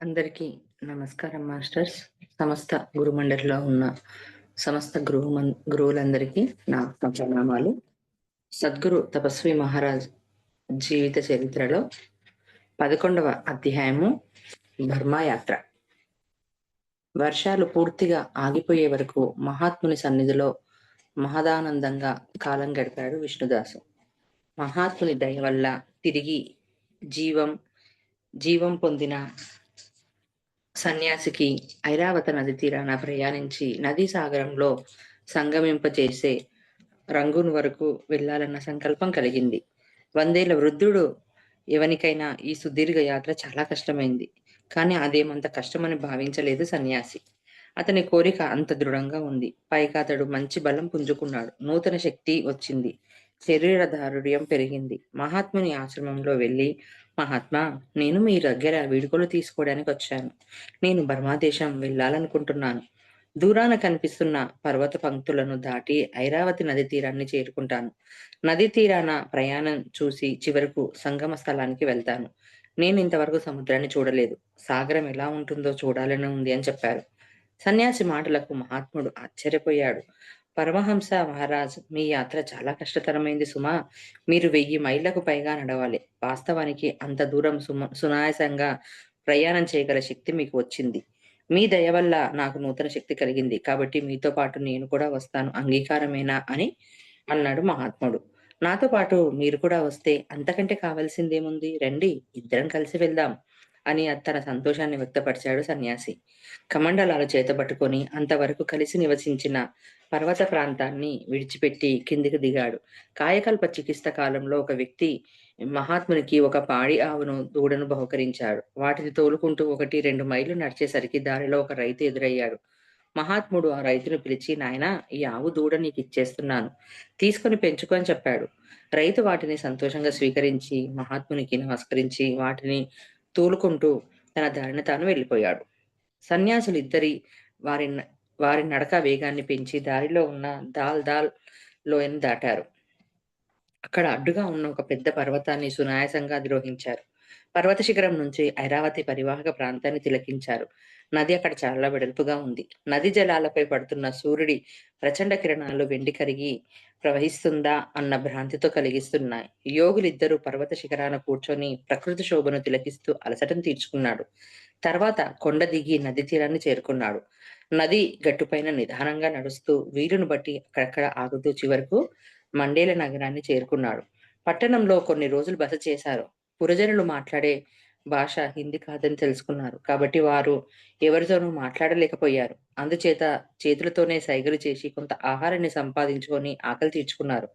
అందరికీ నమస్కారం మాస్టర్స్. సమస్త గురుమండలిలో ఉన్న సమస్త గురువు గురువులందరికీ నా నా ప్రణామాలు. సద్గురు తపస్వి మహారాజ్ జీవిత చరిత్రలో పదకొండవ అధ్యాయము బర్మా యాత్ర. వర్షాలు పూర్తిగా ఆగిపోయే వరకు మహాత్ముని సన్నిధిలో మహదానందంగా కాలం గడిపాడు విష్ణుదాసు. మహాత్ముని దయ వల్ల తిరిగి జీవం జీవం పొందిన సన్యాసికి ఐరావత నది తీరాన ప్రయాణించి నదీ సాగరంలో సంగమింపచేసే రంగున్ వరకు వెళ్ళాలన్న సంకల్పం కలిగింది. వందేళ్ళ వృద్ధుడు ఎవనికైనా ఈ సుదీర్ఘ యాత్ర చాలా కష్టమైంది. కానీ అదేమంత కష్టమని భావించలేదు సన్యాసి. అతని కోరిక అంత దృఢంగా ఉంది. పైగా అతడు మంచి బలం పుంజుకున్నాడు. నూతన శక్తి వచ్చింది. శరీర దారుఢ్యం పెరిగింది. మహాత్ముని ఆశ్రమంలో వెళ్ళి మహాత్మా నేను మీ దగ్గర వీడుకోలు తీసుకోవడానికి వచ్చాను. నేను బర్మాదేశం వెళ్ళాలనుకుంటున్నాను. దూరాన కనిపిస్తున్న పర్వత పంక్తులను దాటి ఐరావతి నది తీరాన్ని చేరుకుంటాను. నది తీరాన ప్రయాణం చూసి చివరకు సంగమ స్థలానికి వెళ్తాను. నేను ఇంతవరకు సముద్రాన్ని చూడలేదు. సాగరం ఎలా ఉంటుందో చూడాలని ఉంది అని చెప్పారు. సన్యాసి మాటలకు మహాత్ముడు ఆశ్చర్యపోయాడు. పరమహంస మహారాజ్ మీ యాత్ర చాలా కష్టతరమైంది సుమా. మీరు వెయ్యి మైళ్ళకు పైగా నడవాలి. వాస్తవానికి అంత దూరం సుమ సునాయాసంగా ప్రయాణం చేయగల శక్తి మీకు వచ్చింది. మీ దయ వల్ల నాకు నూతన శక్తి కలిగింది. కాబట్టి మీతో పాటు నేను కూడా వస్తాను. అంగీకారమేనా అని అన్నాడు మహాత్ముడు. నాతో పాటు మీరు కూడా వస్తే అంతకంటే కావాల్సిందేముంది? రండి ఇద్దరం కలిసి వెళ్దాం అని తన సంతోషాన్ని వ్యక్తపరిచాడు సన్యాసి. కమండలాలు చేతబట్టుకొని అంతవరకు కలిసి నివసించిన పర్వత ప్రాంతాన్ని విడిచిపెట్టి కిందికి దిగాడు. కాయకల్ప చికిత్స కాలంలో ఒక వ్యక్తి మహాత్మునికి ఒక పాడి ఆవును దూడను బహుకరించాడు. వాటిని తోలుకుంటూ ఒకటి రెండు మైళ్ళు నడిచేసరికి దారిలో ఒక రైతు ఎదురయ్యాడు. మహాత్ముడు ఆ రైతును పిలిచి నాయన ఈ ఆవు దూడ నీకు ఇచ్చేస్తున్నాను. తీసుకొని పెంచుకొని చెప్పాడు. రైతు వాటిని సంతోషంగా స్వీకరించి మహాత్మునికి నమస్కరించి వాటిని తోలుకుంటూ తన దారిని తాను వెళ్ళిపోయాడు. సన్యాసులు ఇద్దరి వారి వారి నడక వేగాన్ని పెంచి దారిలో ఉన్న దాల్ దాల్ లోయను దాటారు. అక్కడ అడ్డుగా ఉన్న ఒక పెద్ద పర్వతాన్ని సునాయాసంగా అధిరోహించారు పర్వత శిఖరం నుంచి ఐరావతి పరివాహక ప్రాంతాన్ని తిలకించారు. నది అక్కడ చాలా వెడల్పుగా ఉంది. నది జలాలపై పడుతున్న సూర్యుడి ప్రచండ కిరణాలు వెండి కరిగి ప్రవహిస్తుందా అన్న భ్రాంతితో కలిగిస్తున్నాయి. యోగులిద్దరూ పర్వత శిఖరాన కూర్చొని ప్రకృతి శోభను తిలకిస్తూ అలసటం తీర్చుకున్నాడు. తర్వాత కొండ దిగి నది తీరాన్ని చేరుకున్నాడు. నది గట్టుపైన నిదానంగా నడుస్తూ వీలును బట్టి అక్కడక్కడ ఆగుతూ చివరకు మండేల నగరాన్ని చేరుకున్నాడు. పట్టణంలో కొన్ని రోజులు బస చేశారు. పురజనులు మాట్లాడే భాష హిందీ కాదని తెలుసుకున్నారు. కాబట్టి వారు ఎవరితోనూ మాట్లాడలేకపోయారు. అందుచేత చేతులతోనే సైగలు చేసి కొంత ఆహారాన్ని సంపాదించుకొని ఆకలి తీర్చుకున్నారు.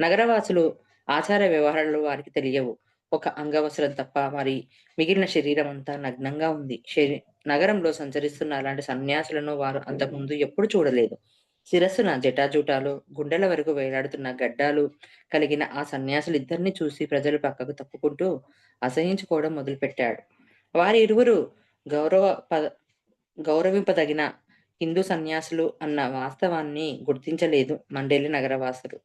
నగరవాసులు ఆచార వ్యవహారాలు వారికి తెలియవు. ఒక అంగవసరం తప్ప మరి మిగిలిన శరీరం అంతా నగ్నంగా ఉంది. శరీ నగరంలో సంచరిస్తున్న అలాంటి సన్యాసులను వారు అంతకుముందు ఎప్పుడు చూడలేదు. శిరస్సున జటాజూటాలు గుండెల వరకు వేలాడుతున్న గడ్డాలు కలిగిన ఆ సన్యాసులు ఇద్దరిని చూసి ప్రజలు పక్కకు తప్పుకుంటూ అసహించుకోవడం మొదలుపెట్టాడు. వారి ఇరువురు గౌరవ గౌరవింపదగిన హిందూ సన్యాసులు అన్న వాస్తవాన్ని గుర్తించలేదు మండేలి నగరవాసులు.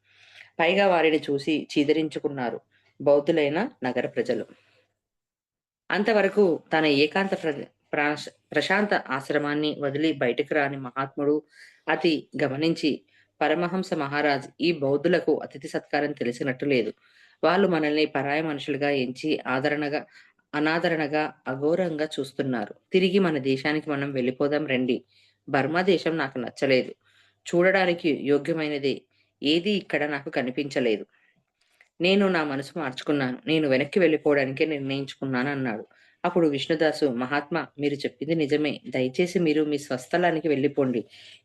పైగా వారిని చూసి చీదరించుకున్నారు బౌద్ధులైన నగర ప్రజలు. అంతవరకు తన ఏకాంత ప్రశాంత ఆశ్రమాన్ని వదిలి బయటకు రాని మహాత్ముడు అతి గమనించి పరమహంస మహారాజ్ ఈ బౌద్ధులకు అతిథి సత్కారం తెలిసినట్టు లేదు. వాళ్ళు మనల్ని పరాయ మనుషులుగా ఎంచి ఆదరణగా అనాదరణగా అఘోరంగా చూస్తున్నారు. తిరిగి మన దేశానికి మనం వెళ్ళిపోదాం రండి. బర్మా దేశం నాకు నచ్చలేదు. చూడడానికి యోగ్యమైనది. ఏది ఇక్కడ నాకు కనిపించలేదు. నేను నా మనసు మార్చుకున్నాను. నేను వెనక్కి వెళ్ళిపోవడానికే నిర్ణయించుకున్నాను అన్నాడు అప్పుడు విష్ణుదాసు మహాత్మా మీరు చెప్పింది నిజమే. దయచేసి మీరు మీ స్వస్థలానికి వెళ్ళిపోండి.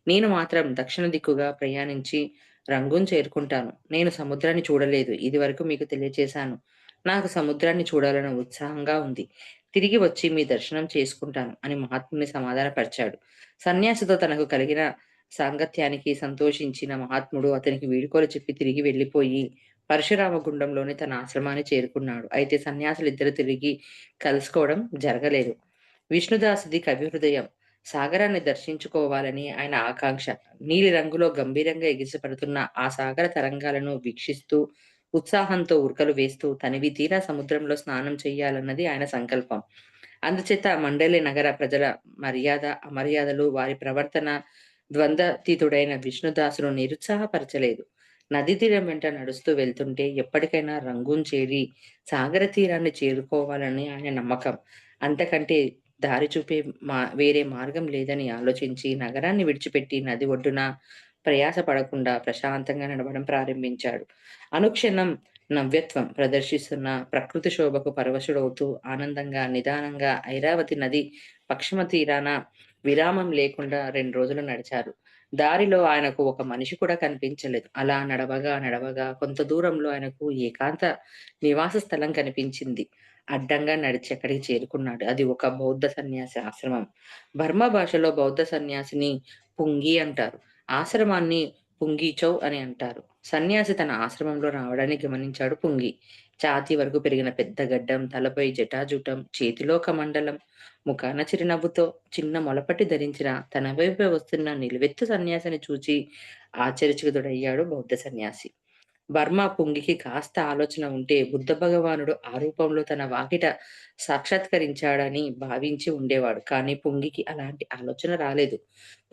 నేను మాత్రం దక్షిణ దిక్కుగా ప్రయాణించి రంగును చేరుకుంటాను. నేను సముద్రాన్ని చూడలేదు. ఇది వరకు మీకు తెలియచేశాను. నాకు సముద్రాన్ని చూడాలని ఉత్సాహంగా ఉంది. తిరిగి వచ్చి మీ దర్శనం చేసుకుంటాను అని మహాత్ముని సమాధానపరిచాడు. సన్యాసితో తనకు కలిగిన సాంగత్యానికి సంతోషించిన మహాత్ముడు అతనికి వీడుకోలు చెప్పి తిరిగి వెళ్ళిపోయి పరశురామ గుండంలోని తన ఆశ్రమాన్ని చేరుకున్నాడు. అయితే సన్యాసులు ఇద్దరు తిరిగి కలుసుకోవడం జరగలేదు. విష్ణుదాసుది కవి హృదయం సాగరాన్ని దర్శించుకోవాలని ఆయన ఆకాంక్ష. నీలి రంగులో గంభీరంగా ఎగిసిపడుతున్న ఆ సాగర తరంగాలను వీక్షిస్తూ ఉత్సాహంతో ఉరకలు వేస్తూ తనివి తీరా సముద్రంలో స్నానం చేయాలన్నది ఆయన సంకల్పం. అందుచేత మండలి నగర ప్రజల మర్యాద అమర్యాదలు వారి ప్రవర్తన ద్వంద్వతీతుడైన విష్ణుదాసును నిరుత్సాహపరచలేదు. నది తీరం వెంట నడుస్తూ వెళ్తుంటే ఎప్పటికైనా రంగూన్ చేరి సాగర తీరాన్ని చేరుకోవాలని ఆయన నమ్మకం. అంతకంటే దారి చూపే మా వేరే మార్గం లేదని ఆలోచించి నగరాన్ని విడిచిపెట్టి నది ఒడ్డున ప్రయాస పడకుండా ప్రశాంతంగా నడవడం ప్రారంభించాడు. అనుక్షణం నవ్యత్వం ప్రదర్శిస్తున్న ప్రకృతి శోభకు పరవశుడవుతూ ఆనందంగా నిదానంగా ఐరావతి నది పశ్చిమ తీరాన విరామం లేకుండా రెండు రోజులు నడిచారు. దారిలో ఆయనకు ఒక మనిషి కూడా కనిపించలేదు. అలా నడవగా నడవగా కొంత దూరంలో ఆయనకు ఏకాంత నివాస స్థలం కనిపించింది. అడ్డంగా నడిచి అక్కడికి చేరుకున్నాడు. అది ఒక బౌద్ధ సన్యాసి ఆశ్రమం. బర్మా భాషలో బౌద్ధ సన్యాసిని పుంగి అంటారు. ఆశ్రమాన్ని పుంగిచౌ అని అంటారు. సన్యాసి తన ఆశ్రమంలో రావడాన్ని గమనించాడు పుంగి. ఛాతీ వరకు పెరిగిన పెద్ద గడ్డం తలపై జటాజుటం చేతిలో కమండలం ముఖాన చిరునవ్వుతో చిన్న మొలపట్టి ధరించిన తన వైపు వస్తున్న నిలువెత్తు సన్యాసిని చూచి ఆశ్చర్యచకితుడయ్యాడు బౌద్ధ సన్యాసి. బర్మా పుంగికి కాస్త ఆలోచన ఉంటే బుద్ధ భగవానుడు ఆ రూపంలో తన వాకిట సాక్షాత్కరించాడని భావించి ఉండేవాడు. కానీ పుంగికి అలాంటి ఆలోచన రాలేదు.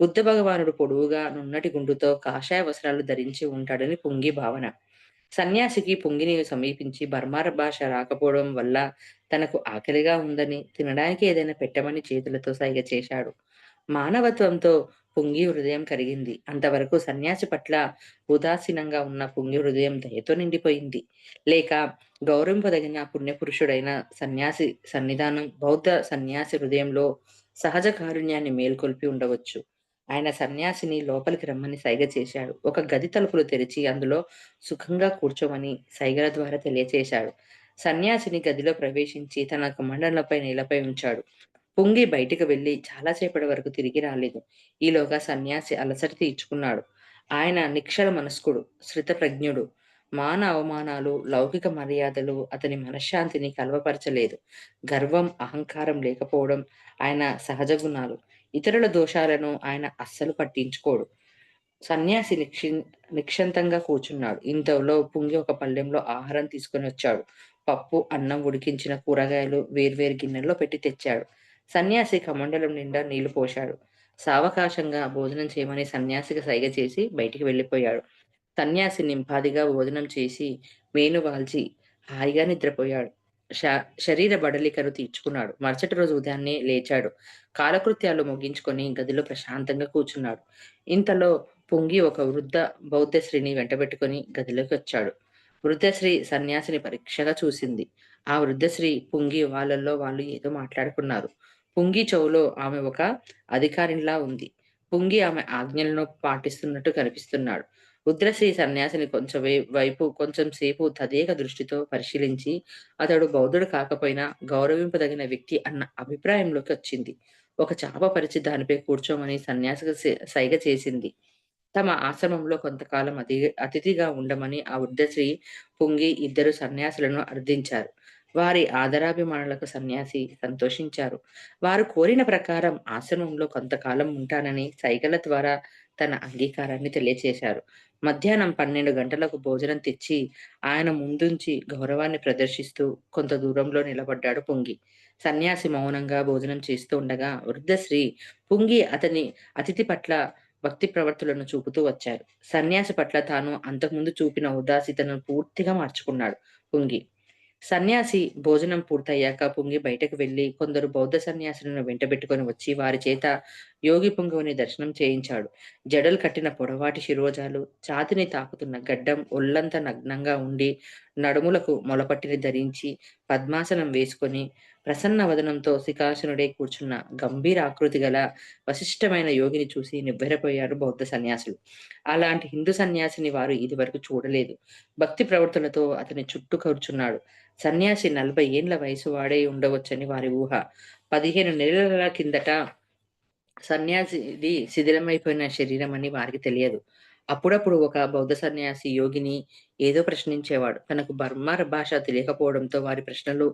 బుద్ధ భగవానుడు పొడవుగా నున్నటి గుండుతో కాషాయ వస్త్రాలు ధరించి ఉంటాడని పుంగి భావన. సన్యాసికి పుంగిని సమీపించి బర్మార భాష రాకపోవడం వల్ల తనకు ఆకలిగా ఉందని తినడానికి ఏదైనా పెట్టమని చేతులతో సైగ చేశాడు. మానవత్వంతో పుంగి హృదయం కరిగింది. అంతవరకు సన్యాసి పట్ల ఉదాసీనంగా ఉన్న పుంగి హృదయం దయతో నిండిపోయింది. లేక గౌరవింపదగిన పుణ్యపురుషుడైన సన్యాసి సన్నిధానం బౌద్ధ సన్యాసి హృదయంలో సహజ కారుణ్యాన్ని మేల్కొల్పి ఉండవచ్చు. ఆయన సన్యాసిని లోపలికి రమ్మని సైగ చేశాడు. ఒక గది తలుపులు తెరిచి అందులో సుఖంగా కూర్చోమని సైగల ద్వారా తెలియచేశాడు. సన్యాసిని గదిలో ప్రవేశించి తన కమండలపై నేలపై ఉంచాడు. పొంగి బయటికి వెళ్ళి చాలాసేపటి వరకు తిరిగి రాలేదు. ఈలోగా సన్యాసి అలసట తీర్చుకున్నాడు. ఆయన నిక్షర మనస్కుడు శృతప్రజ్ఞుడు మాన అవమానాలు లౌకిక మర్యాదలు అతని మనశ్శాంతిని కలవపరచలేదు. గర్వం అహంకారం లేకపోవడం ఆయన సహజ గుణాలు. ఇతరుల దోషాలను ఆయన అస్సలు పట్టించుకోడు. సన్యాసి నిక్షి నిక్షంతంగా కూర్చున్నాడు. ఇంతలో పుంగి ఒక పళ్ళెంలో ఆహారం తీసుకొని వచ్చాడు. పప్పు అన్నం ఉడికించిన కూరగాయలు వేర్వేరు గిన్నెల్లో పెట్టి తెచ్చాడు. సన్యాసి కమండలం నిండా నీళ్ళు పోశాడు. సావకాశంగా భోజనం చేయమని సన్యాసికి సైగ చేసి బయటికి వెళ్ళిపోయాడు. సన్యాసి నింపాదిగా భోజనం చేసి మేను వాల్చి హాయిగా నిద్రపోయాడు. శరీర బడలికను తీర్చుకున్నాడు. మరుసటి రోజు ఉదయాన్నే లేచాడు. కాలకృత్యాలు ముగించుకొని గదిలో ప్రశాంతంగా కూర్చున్నాడు. ఇంతలో పొంగి ఒక వృద్ధ బౌద్ధశ్రీని వెంటబెట్టుకొని గదిలోకి వచ్చాడు. వృద్ధశ్రీ సన్యాసిని పరీక్షగా చూసింది. ఆ వృద్ధశ్రీ పుంగి వాళ్ళల్లో వాళ్ళు ఏదో మాట్లాడుకున్నారు. పుంగి చెవులో ఆమె ఒక అధికారినిలా ఉంది. పుంగి ఆమె ఆజ్ఞలను పాటిస్తున్నట్టు కనిపిస్తున్నాడు. రుద్రశ్రీ సన్యాసిని కొంచెం వైపు కొంచెం సేపు తదేక దృష్టితో పరిశీలించి అతడు బౌద్ధుడు కాకపోయినా గౌరవింపదగిన వ్యక్తి అన్న అభిప్రాయంలోకి వచ్చింది. ఒక చాప పరిచి దానిపై కూర్చోమని సన్యాసికి సైగ చేసింది. తమ ఆశ్రమంలో కొంతకాలం అతి అతిథిగా ఉండమని ఆ వృద్ధశ్రీ పొంగి ఇద్దరు సన్యాసులను అర్థించారు. వారి ఆదరాభిమానులకు సన్యాసి సంతోషించారు. వారు కోరిన ప్రకారం ఆశ్రమంలో కొంతకాలం ఉంటానని సైగల ద్వారా తన అంగీకారాన్ని తెలియచేశారు. మధ్యాహ్నం పన్నెండు గంటలకు భోజనం తెచ్చి ఆయన ముందుంచి గౌరవాన్ని ప్రదర్శిస్తూ కొంత దూరంలో నిలబడ్డాడు పొంగి. సన్యాసి మౌనంగా భోజనం చేస్తూ ఉండగా వృద్ధశ్రీ పుంగి అతని అతిథి పట్ల భక్తి ప్రవర్తులను చూపుతూ వచ్చారు. సన్యాసి పట్ల తాను అంతకుముందు చూపిన ఉదాసీతను పూర్తిగా మార్చుకున్నాడు పుంగి. సన్యాసి భోజనం పూర్తయ్యాక పుంగి బయటకు వెళ్ళి కొందరు బౌద్ధ సన్యాసులను వెంటబెట్టుకొని వచ్చి వారి చేత యోగి పుంగవుని దర్శనం చేయించాడు. జడలు కట్టిన పొడవాటి శిరోజాలు ఛాతిని తాకుతున్న గడ్డం ఒళ్ళంతా నగ్నంగా ఉండి నడుములకు మొలపట్టిని ధరించి పద్మాసనం వేసుకొని ప్రసన్న వదనంతో శిఖాసనుడే కూర్చున్న గంభీర ఆకృతి గల వశిష్టమైన యోగిని చూసి నివ్వెరపోయారు బౌద్ధ సన్యాసులు. అలాంటి హిందూ సన్యాసిని వారు ఇది వరకు చూడలేదు. భక్తి ప్రవర్తనతో అతని చుట్టూ కూర్చున్నాడు. సన్యాసి నలభై ఏండ్ల వయసు వాడే ఉండవచ్చని వారి ఊహ. పదిహేను నెలల కిందట సన్యాసిది శిథిలమైపోయిన శరీరం అని వారికి తెలియదు. అప్పుడప్పుడు ఒక బౌద్ధ సన్యాసి యోగిని ఏదో ప్రశ్నించేవాడు. తనకు బర్మార్ భాష తెలియకపోవడంతో వారి ప్రశ్నలు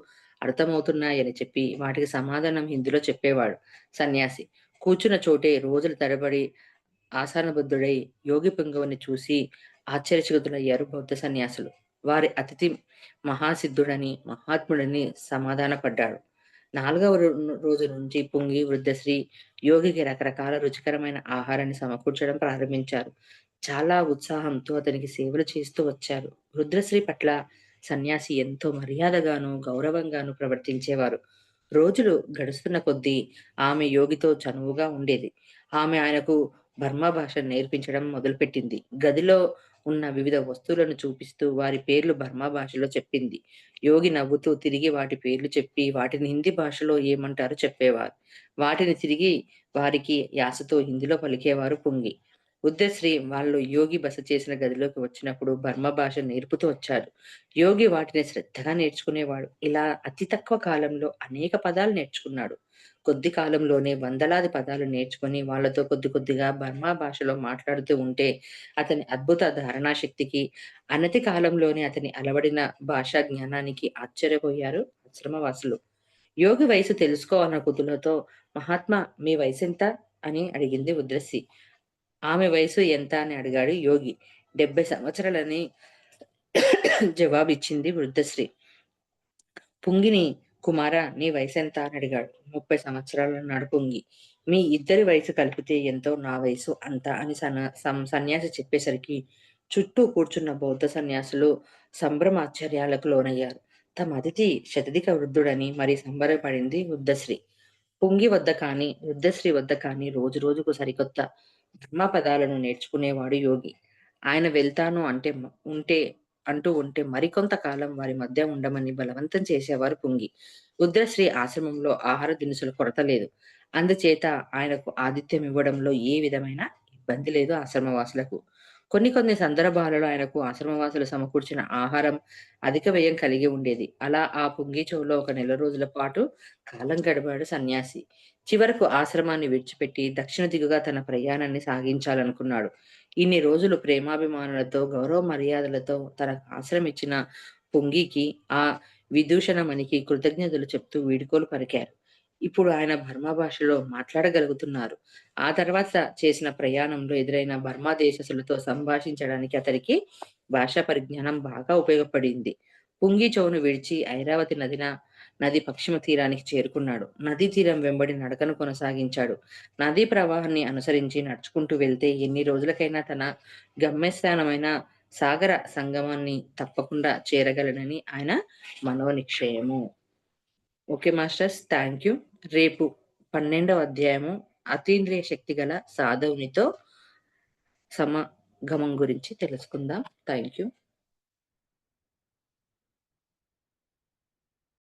అర్థమవుతున్నాయని చెప్పి వాటికి సమాధానం హిందీలో చెప్పేవాడు సన్యాసి కూర్చున్న చోటే రోజుల తరబడి ఆసనబద్ధుడై యోగి పుంగవుని చూసి ఆశ్చర్యచకితులయ్యారు బౌద్ధ సన్యాసులు వారి అతిథి మహాసిద్ధుడని మహాత్ముడని సమాధానపడ్డాడు నాలుగవ రోజు నుంచి పొంగి వృద్ధశ్రీ యోగికి రకరకాల రుచికరమైన ఆహారాన్ని సమకూర్చడం ప్రారంభించారు. చాలా ఉత్సాహంతో అతనికి సేవలు చేస్తూ వచ్చారు. రుద్రశ్రీ పట్ల సన్యాసి ఎంతో మర్యాదగాను, గౌరవంగాను ప్రవర్తించేవారు. రోజులు గడుస్తున్న కొద్దీ ఆమె యోగితో చనువుగా ఉండేది. ఆమె ఆయనకు బర్మా భాష నేర్పించడం మొదలుపెట్టింది. గదిలో ఉన్న వివిధ వస్తువులను చూపిస్తూ వారి పేర్లు బర్మా భాషలో చెప్పింది. యోగి నవ్వుతూ తిరిగి వాటి పేర్లు చెప్పి వాటిని హిందీ భాషలో ఏమంటారో చెప్పేవారు. వాటిని తిరిగి వారికి యాసతో హిందీలో పలికేవారు పొంగి. బుద్ధశ్రీ వాళ్ళు యోగి బస చేసిన గదిలోకి వచ్చినప్పుడు బర్మ భాష నేర్పుతూ వచ్చారు. యోగి వాటిని శ్రద్ధగా నేర్చుకునేవాడు. ఇలా అతి తక్కువ కాలంలో అనేక పదాలు నేర్చుకున్నాడు. కొద్ది కాలంలోనే వందలాది పదాలు నేర్చుకొని వాళ్ళతో కొద్ది కొద్దిగా బర్మా భాషలో మాట్లాడుతూ ఉంటే అతని అద్భుత ధారణాశక్తికి అనతి కాలంలోనే అతని అలవడిన భాషా జ్ఞానానికి ఆశ్చర్యపోయారు ఆశ్రమవాసులు. యోగి వయసు తెలుసుకోవాలన్న కుతులతో మహాత్మా మీ వయసు ఎంత అని అడిగింది ఉద్రస్సి. ఆమె వయసు ఎంత అని అడిగాడు యోగి. డెబ్బై సంవత్సరాలని జవాబిచ్చింది వృద్ధశ్రీ. పుంగిని కుమార నీ వయసు ఎంత అని అడిగాడు. ముప్పై సంవత్సరాలన్నాడు పొంగి. మీ ఇద్దరి వయసు కలిపితే ఎంతో నా వయసు అంత అని సన్యాసి చెప్పేసరికి చుట్టూ కూర్చున్న బౌద్ధ సన్యాసులు సంభ్రమాశ్చర్యాలకు లోనయ్యారు. తమ అతిథి శతధిక వృద్ధుడని మరి సంబరపడింది వృద్ధశ్రీ. పొంగి వద్ద కానీ, వృద్ధశ్రీ వద్ద కానీ రోజు రోజుకు సరికొత్త ధర్మపదాలను నేర్చుకునేవాడు యోగి. ఆయన వెళ్తాను అంటే ఉంటే అంటూ ఉంటే మరికొంతకాలం వారి మధ్య ఉండమని బలవంతం చేసేవారు పుంగి రుద్రశ్రీ ఆశ్రమంలో ఆహార దినుసుల కొరత లేదు. అందుచేత ఆయనకు ఆతిథ్యం ఇవ్వడంలో ఏ విధమైన ఇబ్బంది లేదు ఆశ్రమవాసులకు. కొన్ని కొన్ని సందర్భాలలో ఆయనకు ఆశ్రమవాసులు సమకూర్చిన ఆహారం అధిక వ్యయం కలిగి ఉండేది. అలా ఆ పొంగిచోవులో ఒక నెల రోజుల పాటు కాలం గడిపాడు సన్యాసి. చివరకు ఆశ్రమాన్ని విడిచిపెట్టి దక్షిణ దిగుగా తన ప్రయాణాన్ని సాగించాలనుకున్నాడు. ఇన్ని రోజులు ప్రేమాభిమానులతో గౌరవ మర్యాదలతో తనకు ఆశ్రమిచ్చిన పొంగికి, ఆ విదూషణమణికి కృతజ్ఞతలు చెప్తూ వీడుకోలు పలికారు. ఇప్పుడు ఆయన బర్మా భాషలో మాట్లాడగలుగుతున్నారు. ఆ తర్వాత చేసిన ప్రయాణంలో ఎదురైన బర్మా దేశస్థులతో సంభాషించడానికి అతనికి భాషా పరిజ్ఞానం బాగా ఉపయోగపడింది. పుంగి చౌను విడిచి ఐరావతి నదిన నది పశ్చిమ తీరానికి చేరుకున్నాడు. నదీ తీరం వెంబడి నడకను కొనసాగించాడు. నదీ ప్రవాహాన్ని అనుసరించి నడుచుకుంటూ వెళ్తే ఎన్ని రోజులకైనా తన గమ్యస్థానమైన సాగర సంగమాన్ని తప్పకుండా చేరగలనని ఆయన మనోనిశ్చయము. Okay masters thank you. రేపు పన్నెండవ అధ్యాయము అతీంద్రియ శక్తి గల సాధవునితో సమగమం గురించి తెలుసుకుందాం. Thank you.